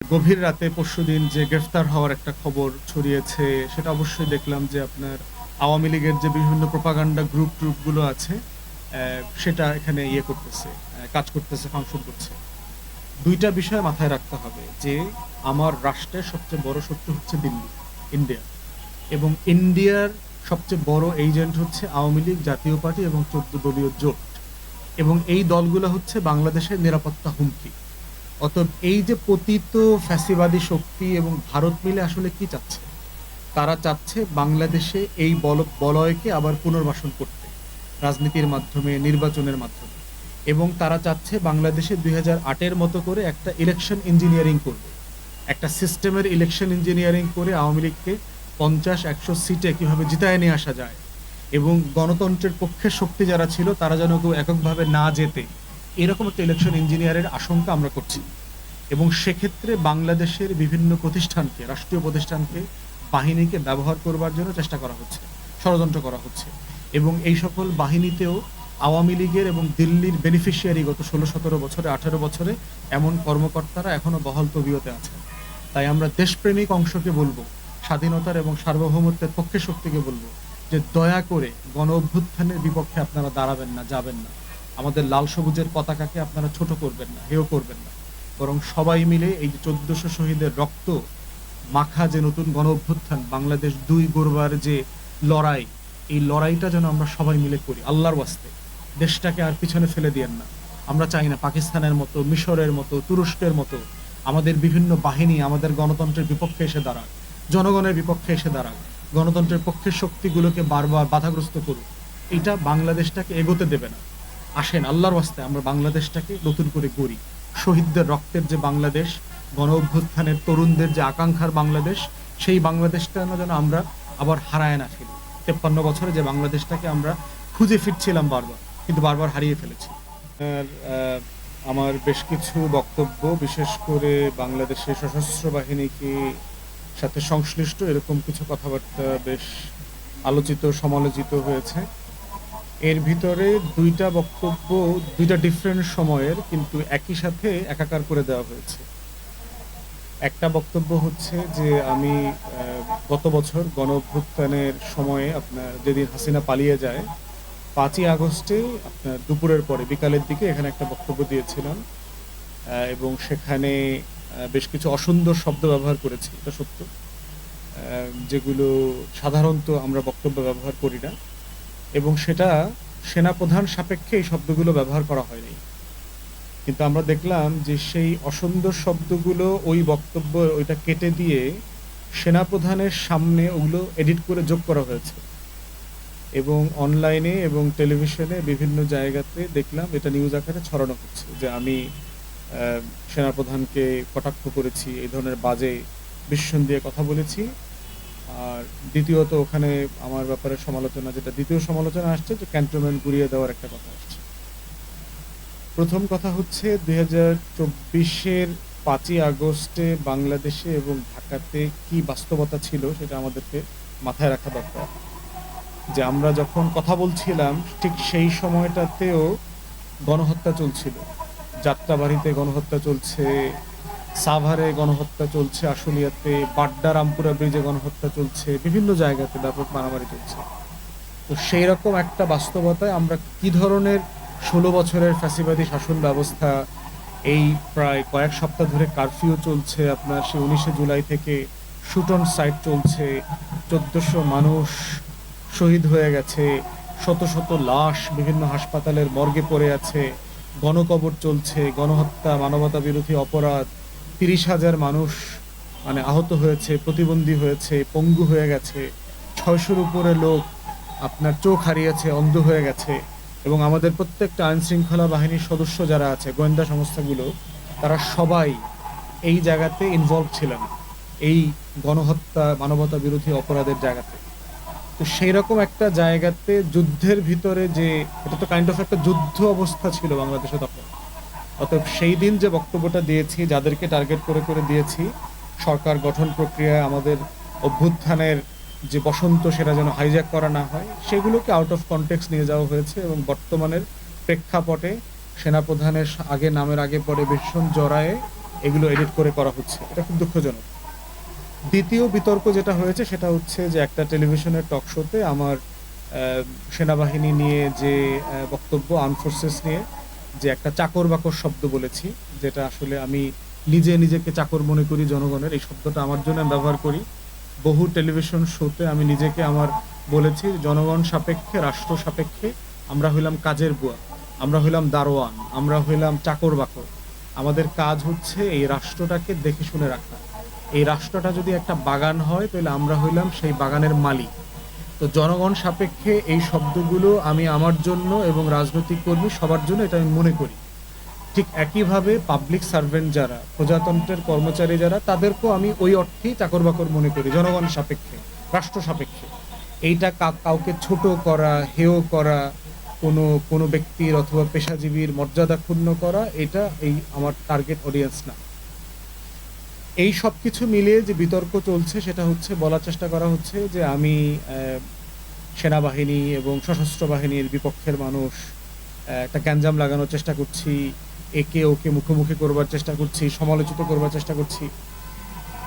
গভীর রাতে পরশুদিন যে গ্রেফতার হওয়ার একটা খবর ছড়িয়েছে, সেটা অবশ্যই দেখলাম যে আপনার আওয়ামী লীগের যে বিভিন্ন প্রোপাগান্ডা গ্রুপ ট্রুপগুলো আছে সেটা এখানে ইয়ে করতেছে কাজ করতেছে ফাংশন করছে। দুইটা বিষয় মাথায় রাখতে হবে যে আমার রাষ্ট্রের সবচেয়ে বড় শত্রু হচ্ছে দিল্লি, ইন্ডিয়া। এবং ইন্ডিয়ার সবচেয়ে বড় এজেন্ট হচ্ছে আওয়ামী লীগ, জাতীয় পার্টি এবং চোদ্দ দলীয় জোট। এবং এই দলগুলো হচ্ছে বাংলাদেশের নিরাপত্তা হুমকি। অতএব এই যে পতিত ফ্যাসিবাদী শক্তি এবং ভারত মিলে আসলে কি চাচ্ছে? তারা চাচ্ছে বাংলাদেশে এই বল, বলয়কে আবার পুনর্বাসন করতে, রাজনীতির মাধ্যমে, নির্বাচনের মাধ্যমে। এবং তারা চাচ্ছে বাংলাদেশে দুই হাজার আটের মতো করে একটা ইলেকশন ইঞ্জিনিয়ারিং করবে। একটা সিস্টেমের ইলেকশন ইঞ্জিনিয়ারিং করে আওয়ামী লীগকে পঞ্চাশ, একশো সিটে কীভাবে জিতায় নিয়ে আসা যায়? এবং গণতন্ত্রের পক্ষের শক্তি যারা ছিল, তারা যেন কেউ এককভাবে না যেতে এরকম একটা ইলেকশন ইঞ্জিনিয়ারের আশঙ্কা আমরা করছি। এবং সেক্ষেত্রে বাংলাদেশের বিভিন্ন প্রতিষ্ঠানকে, রাষ্ট্রীয় প্রতিষ্ঠানকে, বাহিনীকে ব্যবহার করবার জন্য চেষ্টা করা হচ্ছে, ষড়যন্ত্র করা হচ্ছে। এবং এই সকল বাহিনীতেও আওয়ামী লীগের এবং দিল্লির বেনিফিশিয়ারি গত ষোলো, সতেরো বছরে, আঠেরো বছরে এমন কর্মকর্তারা এখনও বহাল তবিয়তে আছেন। তাই আমরা দেশপ্রেমিক অংশকে বলব, স্বাধীনতার এবং সার্বভৌমত্বের পক্ষে শক্তিকে বলব যে দয়া করে গণ অভ্যুত্থানের বিপক্ষে আপনারা দাঁড়াবেন না, যাবেন না। আমাদের লাল সবুজের পতাকাকে আপনারা ছোট করবেন না, হেয় করবেন না। বরং সবাই মিলে এই যে চোদ্দশো শহীদের রক্ত মাখা যে নতুন গণ অভ্যুত্থান বাংলাদেশ দুই গড়বার যে লড়াই, এই লড়াইটা যেন আমরা সবাই মিলে করি, আল্লাহর ওয়াস্তে। দেশটাকে আর পিছনে ফেলে দিয়েন না। আমরা চাই না পাকিস্তানের মতো, মিশরের মতো, তুরস্কের মতো, আমাদের বিভিন্ন বাহিনী, আমাদের গণতন্ত্রের বিপক্ষে এসে দাঁড়াক, জনগণের বিপক্ষে এসে দাঁড়াক, গণতন্ত্রের পক্ষের শক্তিগুলোকে বারবার বাধাগ্রস্ত করুক। এটা বাংলাদেশটাকে এগোতে দেবে না। আসেন আল্লাহর ওয়াস্তে, আমরা বাংলাদেশটাকে নতুন করে গড়ি। শহীদদের রক্তের যে বাংলাদেশ, গণ অভ্যুত্থানের তরুণদের যে আকাঙ্ক্ষার বাংলাদেশ, সেই বাংলাদেশটা যেন আমরা আবার হারায় না ফেলি। তেপ্পান্ন বছরে যে বাংলাদেশটাকে আমরা খুঁজে ফিরছিলাম বারবার, কিন্তু বারবার হারিয়ে ফেলেছি। আমার বেশ কিছু বক্তব্য, বিশেষ করে বাংলাদেশের সশস্ত্র বাহিনীকে সাথে সংশ্লিষ্ট এরকম কিছু কথাবার্তা বেশ আলোচিত, সমালোচিত হয়েছে। এর ভিতরে দুইটা বক্তব্য, দুইটা ডিফারেন্ট সময়ের, কিন্তু একই সাথে একাকার করে দেওয়া হয়েছে। একটা বক্তব্য হচ্ছে যে আমি গত বছর গণ অভ্যুত্থানের সময়ে আপনার যেদিন হাসিনা পালিয়ে যায়, পাঁচই আগস্টে আপনার দুপুরের পরে, বিকালের দিকে এখানে একটা বক্তব্য দিয়েছিলাম এবং সেখানে বেশ কিছু অসুন্দর শব্দ ব্যবহার করেছি, এটা সত্য যেগুলো সাধারণত আমরা বক্তব্য ব্যবহার করি না। এবং সেটা সেনাপ্রধান সাপেক্ষে এই শব্দগুলো ব্যবহার করা হয়নি। কিন্তু আমরা দেখলাম যে সেই অসুন্দর শব্দগুলো ওই বক্তব্য ওইটা কেটে দিয়ে সেনাপ্রধানের সামনে ওগুলো এডিট করে যোগ করা হয়েছে। এবং অনলাইনে এবং টেলিভিশনে বিভিন্ন জায়গাতে দেখলাম এটা নিউজ আকারে ছড়ানো হচ্ছে যে আমি সেনাপ্রধানকে কটাক্ষ করেছি, এই ধরনের বাজে বিস্মন দিয়ে কথা বলেছি। আর দ্বিতীয়ত ওখানে আমার ব্যাপারে সমালোচনা, যেটা দ্বিতীয় সমালোচনা আসছে, যে ক্যান্টনমেন্ট ঘুরিয়ে দেওয়ার একটা কথা আসছে। প্রথম কথা হচ্ছে, দুই হাজার চব্বিশের পাঁচই আগস্টে বাংলাদেশে এবং ঢাকাতে কি বাস্তবতা ছিল সেটা আমাদেরকে মাথায় রাখা দরকার। যে আমরা যখন কথা বলছিলাম, ঠিক সেই সময়টাতেও গণহত্যা চলছিল। যাত্রাবাড়িতে গণহত্যা চলছে সাভারে গণহত্যা চলছে, আশুলিয়াতে বাড্ডা রামপুরা ব্রিজে গণহত্যা চলছে, বিভিন্ন জায়গাতে ব্যাপক মারামারি চলছে। তো সেই রকম একটা বাস্তবতায় আমরা কি ধরনের ষোলো বছরের ফ্যাসিবাদী শাসন ব্যবস্থা এই প্রায় কয়েক সপ্তাহ ধরে কারফিউ চলছে, আপনার সে উনিশে জুলাই থেকে শুটন সাইট চলছে, চোদ্দশো মানুষ শহীদ হয়ে গেছে, শত শত লাশ বিভিন্ন হাসপাতালের মর্গে পড়ে আছে, গণকবর চলছে, গণহত্যা মানবতা বিরোধী অপরাধ তিরিশ হাজার মানুষ মানে আহত হয়েছে, প্রতিবন্ধী হয়েছে, পঙ্গু হয়ে গেছে। ছয়শোর উপরে লোক আপনার চোখ হারিয়েছে, অন্ধ হয়ে গেছে। এবং আমাদের প্রত্যেকটা আইন শৃঙ্খলা বাহিনীর সদস্য যারা আছে, গোয়েন্দা সংস্থাগুলো, তারা সবাই এই জায়গাতে ইনভলভ ছিলেন। এই গণহত্যা, মানবতা বিরোধী অপরাধের জায়গাতে। তো সেই রকম একটা জায়গাতে যুদ্ধের ভিতরে যে, এটা তো কাইন্ড অফ একটা যুদ্ধ অবস্থা ছিল বাংলাদেশে তখন। অতএব সেই দিন যে বক্তব্যটা দিয়েছি, যাদেরকে টার্গেট করে করে দিয়েছি, সরকার গঠন প্রক্রিয়ায় আমাদের অভ্যুত্থানের যে বসন্ত, সেটা যেন হাইজ্যাক করা না হয়, সেগুলোকে আউট অফ কনটেক্স নিয়ে যাওয়া হয়েছে এবং বর্তমানের প্রেক্ষাপটে সেনাপ্রধানের আগে নামের আগে পরে ভীষণ জড়ায়ে এগুলো এডিট করে করা হচ্ছে। এটা খুব দুঃখজনক। দ্বিতীয় বিতর্ক যেটা হয়েছে, সেটা হচ্ছে যে একটা টেলিভিশনের টক শোতে আমার সেনাবাহিনী নিয়ে যে বক্তব্য আর্ম ফোর্সেস নিয়ে যে একটা চাকর বাকর শব্দ বলেছি, যেটা আসলে আমি নিজে নিজেকে চাকর মনে করি জনগণের, এই শব্দটা আমার জন্য ব্যবহার করি। বহু টেলিভিশন শোতে আমি নিজেকে আমার বলেছি, জনগণ সাপেক্ষে, রাষ্ট্র সাপেক্ষে আমরা হইলাম কাজের বুয়া, আমরা হইলাম দারোয়ান, আমরা হইলাম চাকর বাকর আমাদের কাজ হচ্ছে এই রাষ্ট্রটাকে দেখে শুনে রাখা। এই রাষ্ট্রটা যদি একটা বাগান হয়, তাহলে আমরা হইলাম সেই বাগানের মালিক। তো জনগণ সাপেক্ষে এই শব্দগুলো আমি আমার জন্য এবং রাজনৈতিক কর্মী সবার জন্য এটা আমি মনে করি। ঠিক একইভাবে পাবলিক সার্ভেন্ট যারা, প্রজাতন্ত্রের কর্মচারী যারা, তাদেরকেও আমি ওই অর্থেই চাকর বাকর মনে করি, জনগণ সাপেক্ষে, রাষ্ট্র সাপেক্ষে। এইটা কাউকে ছোট করা, হেয় করা, কোনো কোনো ব্যক্তির অথবা পেশাজীবীর মর্যাদা ক্ষুণ্ণ করা, এটা এই আমার টার্গেট অডিয়েন্স না। এই সব কিছু মিলিয়ে যে বিতর্ক চলছে, সেটা হচ্ছে বলার চেষ্টা করা হচ্ছে যে আমি সেনাবাহিনী এবং সশস্ত্র বাহিনীর বিপক্ষের মানুষ একটা গ্যাঞ্জাম লাগানোর চেষ্টা করছি, একে ওকে মুখোমুখি করবার চেষ্টা করছি, সমালোচিত করবার চেষ্টা করছি।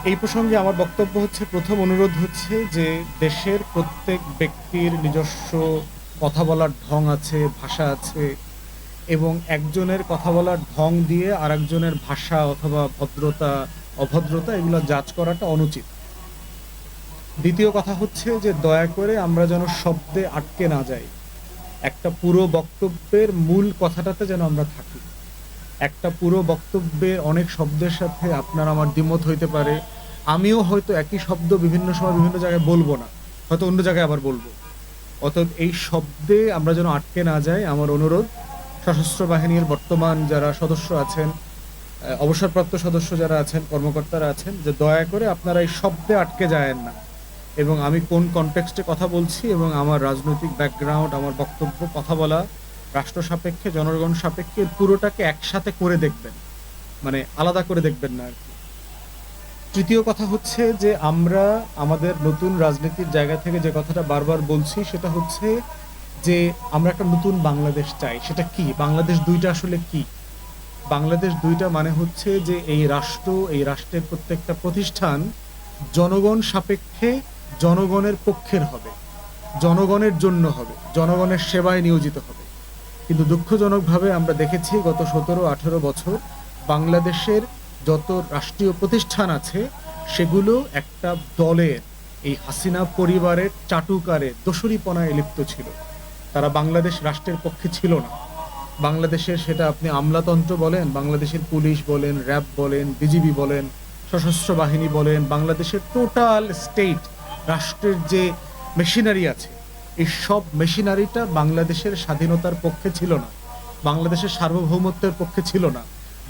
এই প্রসঙ্গে আমার বক্তব্য হচ্ছে, প্রথম অনুরোধ হচ্ছে যে দেশের প্রত্যেক ব্যক্তির নিজস্ব কথা বলার ঢং আছে, ভাষা আছে এবং একজনের কথা বলার ঢং দিয়ে আরেকজনের ভাষা অথবা ভদ্রতা অভদ্রতা, এগুলো জাজ করাটা অনুচিত। দ্বিতীয় কথা হচ্ছে যে, দয়া করে আমরা যেন শব্দে আটকে না যাই। একটা পুরো বক্তব্যের মূল কথাটাতে যেন আমরা থাকি। একটা পুরো বক্তব্যে অনেক শব্দের সাথে আপনার আমার দ্বিমত হইতে পারে। আমিও হয়তো একই শব্দ বিভিন্ন সময় বিভিন্ন জায়গায় বলব না, হয়তো অন্য জায়গায় আবার বলব। অতএব এই শব্দে আমরা যেন আটকে না যাই, আমার অনুরোধ। সশস্ত্র বাহিনীর বর্তমান যারা সদস্য আছেন অবসরপ্রাপ্ত সদস্য যারা আছেন, কর্মকর্তারা আছেন, যে দয়া করে আপনারা এই শব্দে আটকে যায়েন না। এবং আমি কোন কনটেক্সটে কথা বলছি এবং আমার রাজনৈতিক ব্যাকগ্রাউন্ড আমার বক্তব্য, কথা বলা, রাষ্ট্র সাপেক্ষে, জনগণ সাপেক্ষে, পুরোটাকে একসাথে করে দেখবেন। মানে আলাদা করে দেখবেন না আর কি। তৃতীয় কথা হচ্ছে যে আমরা আমাদের নতুন রাজনীতির জায়গা থেকে যে কথাটা বারবার বলছি, সেটা হচ্ছে যে আমরা একটা নতুন বাংলাদেশ চাই। সেটা কি? বাংলাদেশ দুইটা আসলে কি? বাংলাদেশ দুইটা মানে হচ্ছে যে এই রাষ্ট্র, এই রাষ্ট্রের প্রত্যেকটা প্রতিষ্ঠান জনগণ সাপেক্ষে জনগণের পক্ষের হবে, জনগণের জন্য হবে, জনগণের সেবায় নিয়োজিত হবে। কিন্তু দুঃখজনকভাবে আমরা দেখেছি গত সতেরো, আঠেরো বছর বাংলাদেশের যত রাষ্ট্রীয় প্রতিষ্ঠান আছে, সেগুলো একটা দলের, এই হাসিনা পরিবারের চাটুকারে দোসরিপনায় লিপ্ত ছিল। তারা বাংলাদেশ রাষ্ট্রের পক্ষে ছিল না। বাংলাদেশের সেটা আপনি আমলাতন্ত্র বলেন, বাংলাদেশের পুলিশ বলেন, র্যাব বলেন, বিজিবি বলেন, সশস্ত্র বাহিনী বলেন, বাংলাদেশের টোটাল স্টেট রাষ্ট্রের যে মেশিনারি আছে, এই সব মেশিনারিটা বাংলাদেশের স্বাধীনতার পক্ষে ছিল না, বাংলাদেশের সার্বভৌমত্বের পক্ষে ছিল না,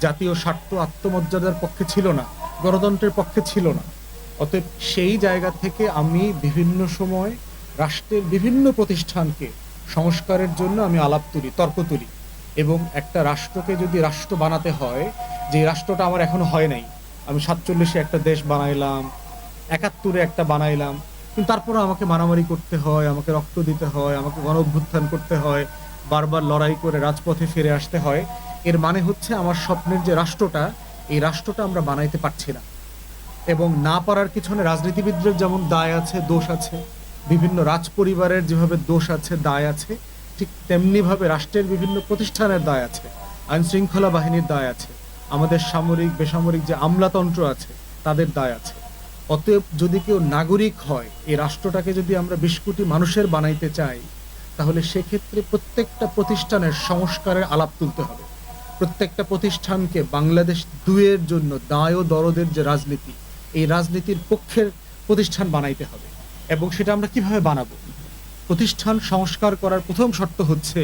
জাতীয় স্বার্থ আত্মমর্যাদার পক্ষে ছিল না, গণতন্ত্রের পক্ষে ছিল না। অতএব সেই জায়গা থেকে আমি বিভিন্ন সময় রাষ্ট্রের বিভিন্ন প্রতিষ্ঠানকে সংস্কারের জন্য আমি আলাপ তুলি, তর্ক তুলি। এবং একটা রাষ্ট্রকে যদি রাষ্ট্র বানাতে হয়, যে রাষ্ট্রটা আমার এখনও হয় নাই। আমি সাতচল্লিশে একটা দেশ বানাইলাম, একাত্তরে একটা বানাইলাম, কিন্তু তারপরে আমাকে মারামারি করতে হয়, আমাকে রক্ত দিতে হয়, আমাকে গণ অভ্যুত্থান করতে হয়, বারবার লড়াই করে রাজপথে ফিরে আসতে হয়। এর মানে হচ্ছে আমার স্বপ্নের যে রাষ্ট্রটা, এই রাষ্ট্রটা আমরা বানাইতে পারছি না। এবং না পারার পিছনে রাজনীতিবিদদের যেমন দায় আছে, দোষ আছে। বিভিন্ন রাজ পরিবারের যেভাবে দোষ আছে, দায় আছে ঠিক তেমনিভাবে রাষ্ট্রের বিভিন্ন প্রতিষ্ঠানের দায় আছে, আইন শৃঙ্খলা বাহিনীর দায় আছে, আমাদের সামরিক, বেসামরিক যে আমলাতন্ত্র আছে, তাদের দায় আছে। অতএব যদি কেউ নাগরিক হয়, এই রাষ্ট্রটাকে যদি আমরা বিশ কোটি মানুষের বানাইতে চাই, তাহলে সেক্ষেত্রে প্রত্যেকটা প্রতিষ্ঠানের সংস্কারের আলাপ তুলতে হবে। প্রত্যেকটা প্রতিষ্ঠানকে বাংলাদেশ দুয়ের জন্য দায় ও দরদের যে রাজনীতি, এই রাজনীতির পক্ষের প্রতিষ্ঠান বানাইতে হবে। এবং সেটা আমরা কীভাবে বানাবো? প্রতিষ্ঠান সংস্কার করার প্রথম শর্ত হচ্ছে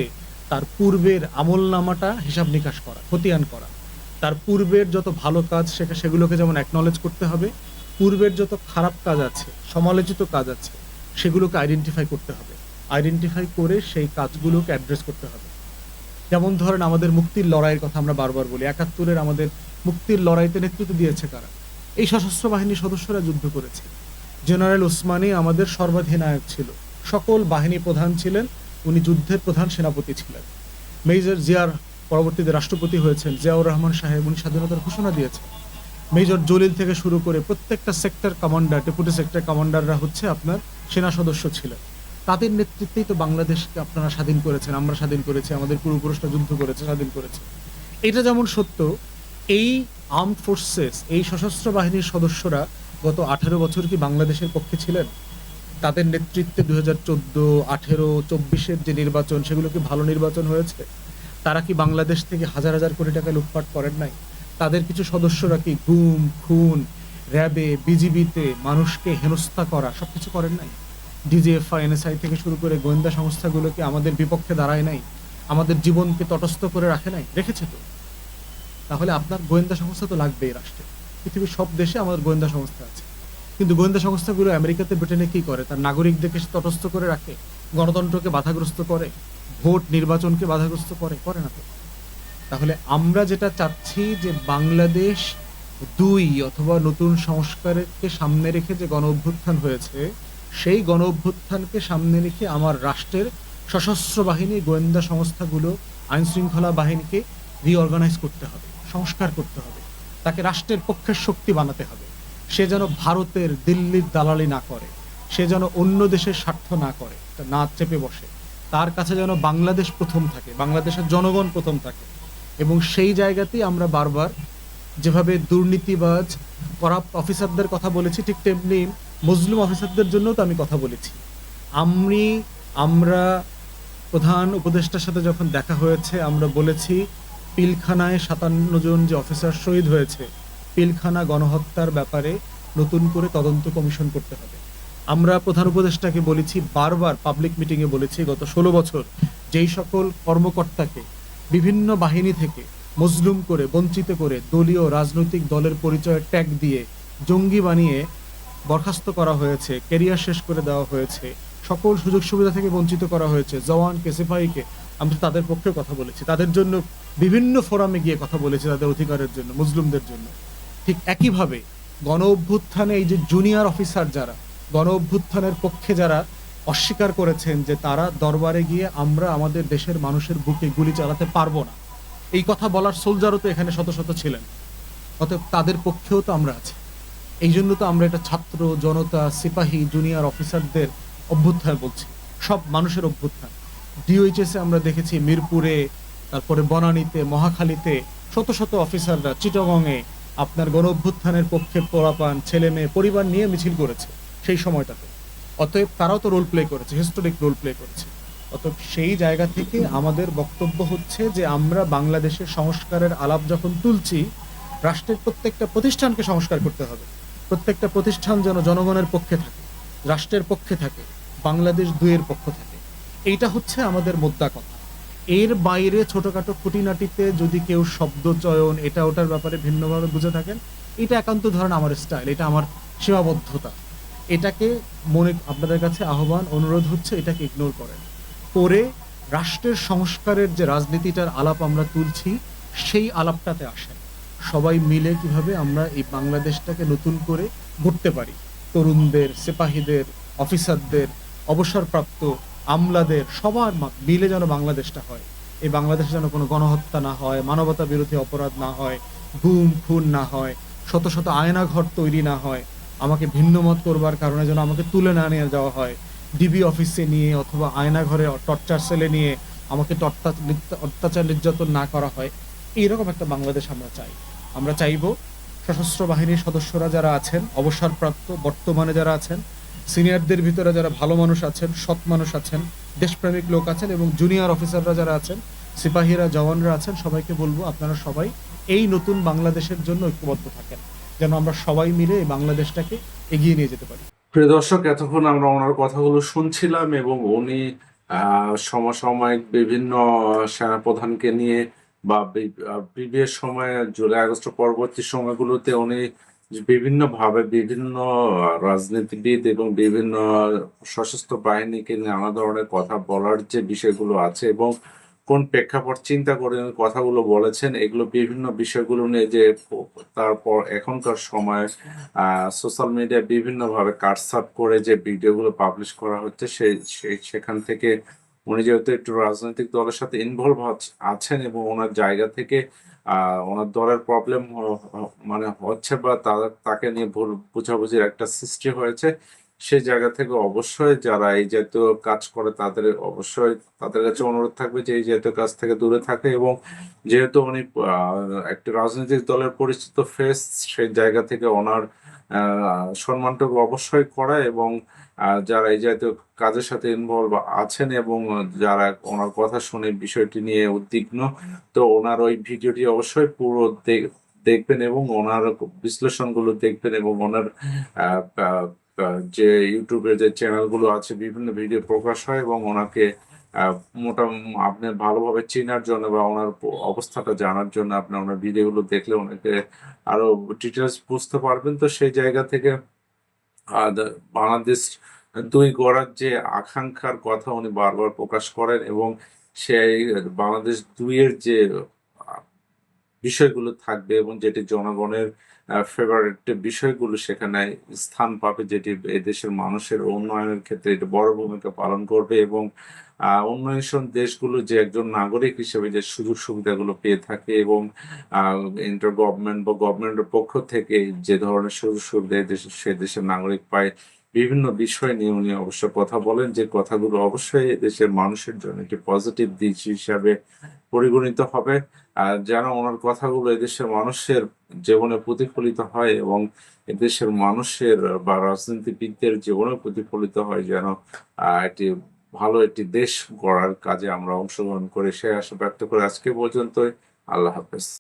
তার পূর্বের আমলনামাটা হিসাব নিকাশ করা, খতিয়ান করা। তার পূর্বের যত ভালো কাজ সেটা সেগুলোকে যেমন অ্যাকনলেজ করতে হবে, পূর্বের যত খারাপ কাজ আছে, সমালোচিত কাজ আছে, সেগুলোকে আইডেন্টিফাই করতে হবে। আইডেন্টিফাই করে সেই কাজগুলোকে অ্যাড্রেস করতে হবে। যেমন ধরেন আমাদের মুক্তির লড়াইয়ের কথা আমরা বারবার বলি, একাত্তরের আমাদের মুক্তির লড়াইতে নেতৃত্ব দিয়েছে কারা? এই সশস্ত্র বাহিনীর সদস্যরা যুদ্ধ করেছে। জেনারেল ওসমানী আমাদের সর্বাধিনায়ক ছিল। সকল বাহিনী প্রধান ছিলেন, উনি যুদ্ধের প্রধান সেনাপতি ছিলেন। মেজর জিয়ার পরবর্তীতে রাষ্ট্রপতি হয়েছেন জিয়াউর রহমান সাহেব, উনি স্বাধীনতার ঘোষণা দিয়েছেন। মেজর জলিল থেকে শুরু করে প্রত্যেকটা সেক্টর কমান্ডার ডেপুটি সেক্টর কমান্ডাররা হচ্ছে আপনার সেনা সদস্য ছিলেন। তাদের নেতৃত্বেই তো বাংলাদেশকে আপনারা স্বাধীন করেছেন, আমরা স্বাধীন করেছি, আমাদের পূর্বপুরুষরা যুদ্ধ করেছে, স্বাধীন করেছে। এটা যেমন সত্য, এই আর্ম ফোর্সেস এই সশস্ত্র বাহিনীর সদস্যরা গত আঠারো বছর কি বাংলাদেশের পক্ষে ছিলেন? তাদের নেতৃত্বে দু হাজার চোদ্দ, আঠেরো, চব্বিশের যে নির্বাচন সেগুলো কি ভালো নির্বাচন হয়েছে। তারা কি বাংলাদেশ থেকে হাজার হাজার কোটি টাকা লুটপাট করেন নাই? তাদের কিছু সদস্যরা কি গুম, খুন, র্যাবে, বিজিবিতে মানুষকে হেনস্থা করা সবকিছু করেন নাই? ডিজিএফআই, এনএসআই থেকে শুরু করে গোয়েন্দা সংস্থাগুলোকে আমাদের বিপক্ষে দাঁড়ায় নাই? আমাদের জীবনকে তটস্থ করে রাখে নাই? রেখেছে তো। তাহলে আপনার গোয়েন্দা সংস্থা তো লাগবেই রাষ্ট্রে। পৃথিবীর সব দেশে আমাদের গোয়েন্দা সংস্থা আছে। কিন্তু গোয়েন্দা সংস্থাগুলো আমেরিকাতে ব্রিটেনে কি করে? তার নাগরিকদেরকে তটস্থ করে রাখে, গণতন্ত্রকে বাধাগ্রস্ত করে, ভোট নির্বাচনকে বাধাগ্রস্ত করে করে না তো? তাহলে আমরা যেটা চাচ্ছি যে বাংলাদেশ দুই অথবা নতুন সংস্কারকে সামনে রেখে যে গণ অভ্যুত্থান হয়েছে, সেই গণ অভ্যুত্থানকে সামনে রেখে আমার রাষ্ট্রের সশস্ত্র বাহিনী, গোয়েন্দা সংস্থাগুলো আইন শৃঙ্খলা বাহিনীকে রিঅর্গানাইজ করতে হবে, সংস্কার করতে হবে। তাকে রাষ্ট্রের পক্ষের শক্তি বানাতে হবে। সে যেন ভারতের দিল্লির দালালি না করে, সে যেন অন্য দেশের স্বার্থ না করে না চেপে বসে। তার কাছে যেন বাংলাদেশ প্রথম থাকে, বাংলাদেশের জনগণ প্রথম থাকে। এবং সেই জায়গাতেই আমরা বারবার যেভাবে দুর্নীতিবাজ করাপ্ট অফিসারদের কথা বলেছি, ঠিক তেমনি মুসলিম অফিসারদের জন্যও তো আমি কথা বলেছি। আমি, আমরা প্রধান উপদেষ্টার সাথে যখন দেখা হয়েছে, আমরা বলেছি, পিলখানায় সাতান্ন জন যে অফিসার শহীদ হয়েছে পিলখানা গণহত্যার ব্যাপারে নতুন করে তদন্ত কমিশন করতে হবে। আমরা প্রধান উপদেষ্টাকে বলেছি, বারবার পাবলিক মিটিংয়ে বলেছি গত ষোলো বছর যেই সকল কর্মকর্তাকে, বিভিন্ন বাহিনী থেকে মজলুম করে, বঞ্চিত করে দলীয় রাজনৈতিক দলের পরিচয় ট্যাগ দিয়ে জঙ্গি বানিয়ে বরখাস্ত করা হয়েছে কেরিয়ার শেষ করে দেওয়া হয়েছে, সকল সুযোগ সুবিধা থেকে বঞ্চিত করা হয়েছে জওয়ানকে সিপাহীকে আমরা তাদের পক্ষে কথা বলেছি। তাদের জন্য বিভিন্ন ফোরামে গিয়ে কথা বলেছি তাদের অধিকারের জন্য মুসলিমদের জন্য। ঠিক একইভাবে গণ অভ্যুত্থানে এই যে জুনিয়র অফিসার যারা, গণ অভ্যুত্থানের পক্ষে যারা অস্বীকার করেছেন যে তারা দরবারে গিয়ে আমরা আমাদের দেশের মানুষের বুকে গুলি চালাতে পারব না। এই কথা বলার সোলজারও তো এখানে শত শত ছিলেন। অতএব তাদের পক্ষেও তো আমরা আছি। এই জন্য তো আমরা এটা ছাত্র, জনতা, সিপাহী জুনিয়র অফিসারদের অভ্যুত্থান বলছি। সব মানুষের অভ্যুত্থান। ডিওইচএসে আমরা দেখেছি মিরপুরে, তারপরে বনানীতে, মহাখালীতে শত শত অফিসাররা চিটগংয়ে আপনার গণ অভ্যুত্থানের পক্ষে পোড়াপান ছেলে মেয়ে পরিবার নিয়ে মিছিল করেছে সেই সময়টাতে। অতএব তারাও তো রোল প্লে করেছে হিস্টোরিক রোল প্লে করেছে। অতএব সেই জায়গা থেকে আমাদের বক্তব্য হচ্ছে যে আমরা বাংলাদেশের সংস্কারের আলাপ যখন তুলছি, রাষ্ট্রের প্রত্যেকটা প্রতিষ্ঠানকে সংস্কার করতে হবে। প্রত্যেকটা প্রতিষ্ঠান যেন জনগণের পক্ষে থাকে, রাষ্ট্রের পক্ষে থাকে, বাংলাদেশ দুইয়ের পক্ষ থাকে। এইটা হচ্ছে আমাদের মোদ্দা কথা। এর বাইরে ছোটখাটো খুঁটিনাটিতে যদি কেউ শব্দ চয়ন, এটা ওটার ব্যাপারে ভিন্নভাবে বুঝে থাকেন, এটা একান্ত ধরেন আমার স্টাইল এটা আমার সীমাবদ্ধতা। এটাকে মনে, আপনাদের কাছে আহ্বান, অনুরোধ হচ্ছে এটাকে ইগনোর করেন। করে রাষ্ট্রের সংস্কারের যে রাজনীতিটার আলাপ আমরা তুলছি, সেই আলাপটাতে আসেন। সবাই মিলে কীভাবে আমরা এই বাংলাদেশটাকে নতুন করে গড়তে পারি? তরুণদের, সিপাহীদের, অফিসারদের, অবসরপ্রাপ্ত আমলাদের সবার মিলে যেন বাংলাদেশটা হয়। এই বাংলাদেশে যেন কোনো গণহত্যা না হয়, মানবতা বিরোধী অপরাধ না হয়, গুম, খুন না হয়, শত শত আয়নাঘর তৈরি না হয়, আমাকে ভিন্ন মত করবার কারণে যেন আমাকে তুলে না নিয়ে যাওয়া হয় ডিবি অফিসে নিয়ে অথবা আয়নাঘরে টর্চার সেলে নিয়ে আমাকে অত্যাচার নির্যাতন না করা হয়, এইরকম একটা বাংলাদেশ আমরা চাই। আমরা চাইব সশস্ত্র বাহিনীর সদস্যরা যারা আছেন, অবসরপ্রাপ্ত, বর্তমানে যারা আছেন সিনিয়রদের ভিতরে যারা ভালো মানুষ আছেন, সৎ মানুষ আছেন, দেশপ্রেমিক লোক আছেন এবং জুনিয়র অফিসাররা যারা আছেন, সিপাহীরা, জওয়ানরা আছেন, সবাইকে বলব আপনারা সবাই এই নতুন বাংলাদেশের জন্য ঐক্যবদ্ধ থাকেন, যেন আমরা সবাই মিলে এই বাংলাদেশটাকে এগিয়ে নিয়ে যেতে পারি। প্রিয় দর্শক, এতক্ষণ আমরা ওনার কথাগুলো শুনছিলাম এবং উনি সমসাময়িক বিভিন্ন সেনাপ্রধানকে নিয়ে বা প্রিভিয়াস সময় জুলাই আগস্ট পরবর্তী সময়গুলোতে উনি বিভিন্ন ভাবে বিভিন্ন রাজনীতিবিদ এবং বিভিন্ন সশস্ত্র বাহিনীকে নানা ধরনের কথা বলার যে বিষয়গুলো আছে এবং কোন প্রেক্ষাপট চিন্তা করে কথাগুলো বলেছেন, এগুলো বিভিন্ন বিষয়গুলো নিয়ে যে তারপর এখনকার সময় সোশ্যাল মিডিয়ায় বিভিন্নভাবে কাটসাট করে যে ভিডিওগুলো পাবলিশ করা হচ্ছে সেই সেখান থেকে উনি যেহেতু একটু রাজনৈতিক দলের সাথে ইনভলভ আছেন এবং ওনার জায়গা থেকে ওনার দলের প্রবলেম মানে হচ্ছে বা তাদের তাকে নিয়ে ভুল বুঝাবুঝির একটা সৃষ্টি হয়েছে সেই জায়গা থেকে অবশ্যই যারা এই জাতীয় কাজ করে তাদের অবশ্যই তাদের কাছে অনুরোধ থাকবে যে এই জাতীয় কাজ থেকে দূরে থাকে এবং যেহেতু উনি একটি রাজনৈতিক দলের পরিচিত ফেস সেই জায়গা থেকে ওনার সম্মানটুকু অবশ্যই করা এবং যারা এই জাতীয় কাজের সাথে ইনভলভ আছেন এবং যারা ওনার কথা শুনে বিষয়টি নিয়ে উদ্বিগ্ন, তো ওনার ওই ভিডিওটি অবশ্যই পুরো দেখবেন এবং ওনার বিশ্লেষণগুলো দেখবেন এবং ওনার যে ইউটিউবের যে চ্যানেলগুলো আছে, বিভিন্ন ভিডিও প্রকাশ হয় এবং ওনাকে মোটামুটি আপনি ভালোভাবে চেনার জন্য বা ওনার অবস্থাটা জানার জন্য আপনি ওনার ভিডিওগুলো দেখলে ওনাকে আরও ডিটেলস বুঝতে পারবেন। তো সেই জায়গা থেকে বাংলাদেশ দুই গড়ার যে আকাঙ্ক্ষার কথা উনি বারবার প্রকাশ করেন এবং সেই বাংলাদেশ দুইয়ের যে বিষয়গুলো থাকবে এবং যেটি জনগণের ফেভারিট বিষয়গুলো সেখানে স্থান পাবে, যেটি এই দেশের মানুষের উন্নয়নের ক্ষেত্রে এটা বড় ভূমিকা পালন করবে এবং উন্নয়নশীল দেশগুলো যে একজন নাগরিক হিসেবে যে সুযোগ সুবিধাগুলো পেয়ে থাকে এবং ইন্টার গভর্নমেন্ট বা গভর্নমেন্টের পক্ষ থেকে যে ধরনের সুযোগ সুবিধা দেশে, সে দেশের নাগরিক পায়, বিভিন্ন বিষয় নিয়ে উনি অবশ্য কথা বলেন যে কথাগুলো অবশ্যই দেশের মানুষের জন্য একটি পজিটিভ দিক হিসাবে পরিগণিত হবে। আর যেন ওনার কথাগুলো এদেশের মানুষের জীবনে প্রতিফলিত হয় এবং এদেশের মানুষের বা রাজনীতিবিদদের জীবনে প্রতিফলিত হয় যেন একটি ভালো একটি দেশ গড়ার কাজে আমরা অংশগ্রহণ করে সে আশা ব্যক্ত করে আজকে পর্যন্তই। আল্লাহ হাফেজ।